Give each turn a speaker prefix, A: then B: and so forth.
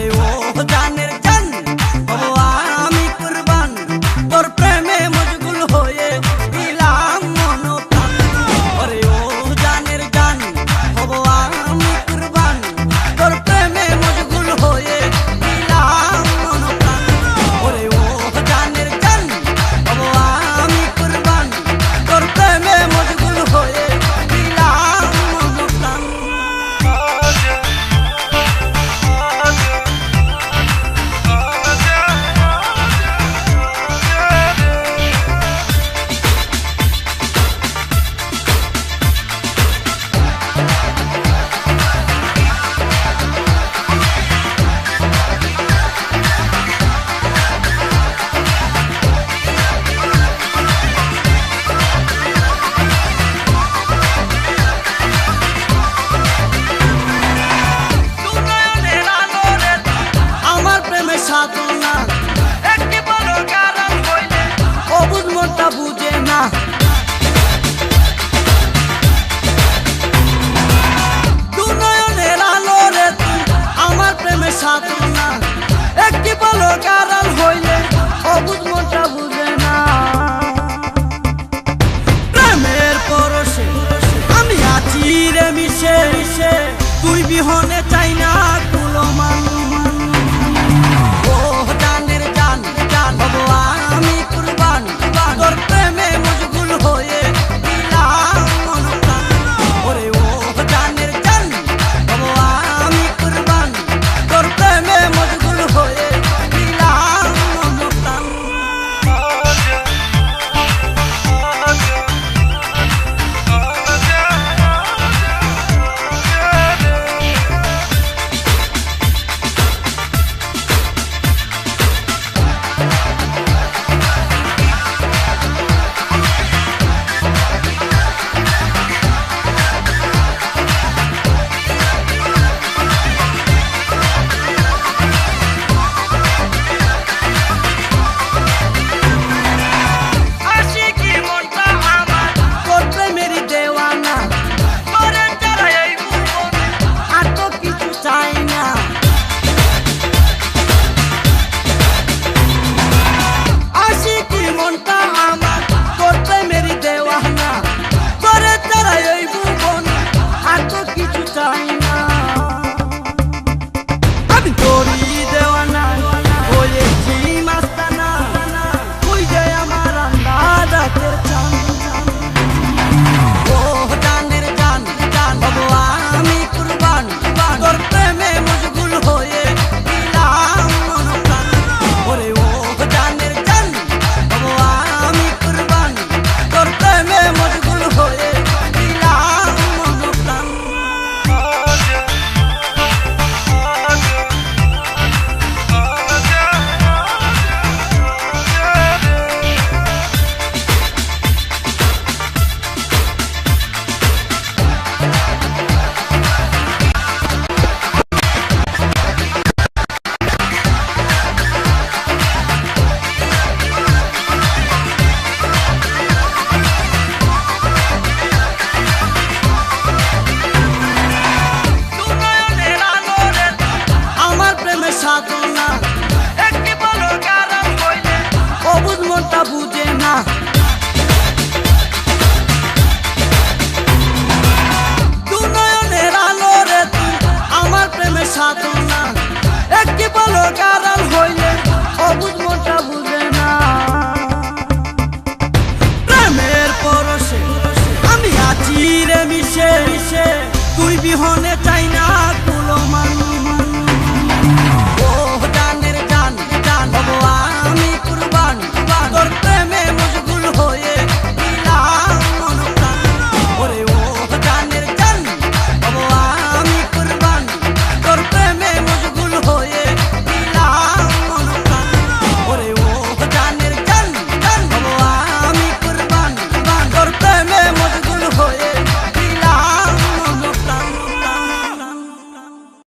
A: really want
B: একটি
A: বলো কারাল হইলে অবুজ আমি আছি রে মিশে মিশে। তুই বিহনে চাই না, কুলো মানুষ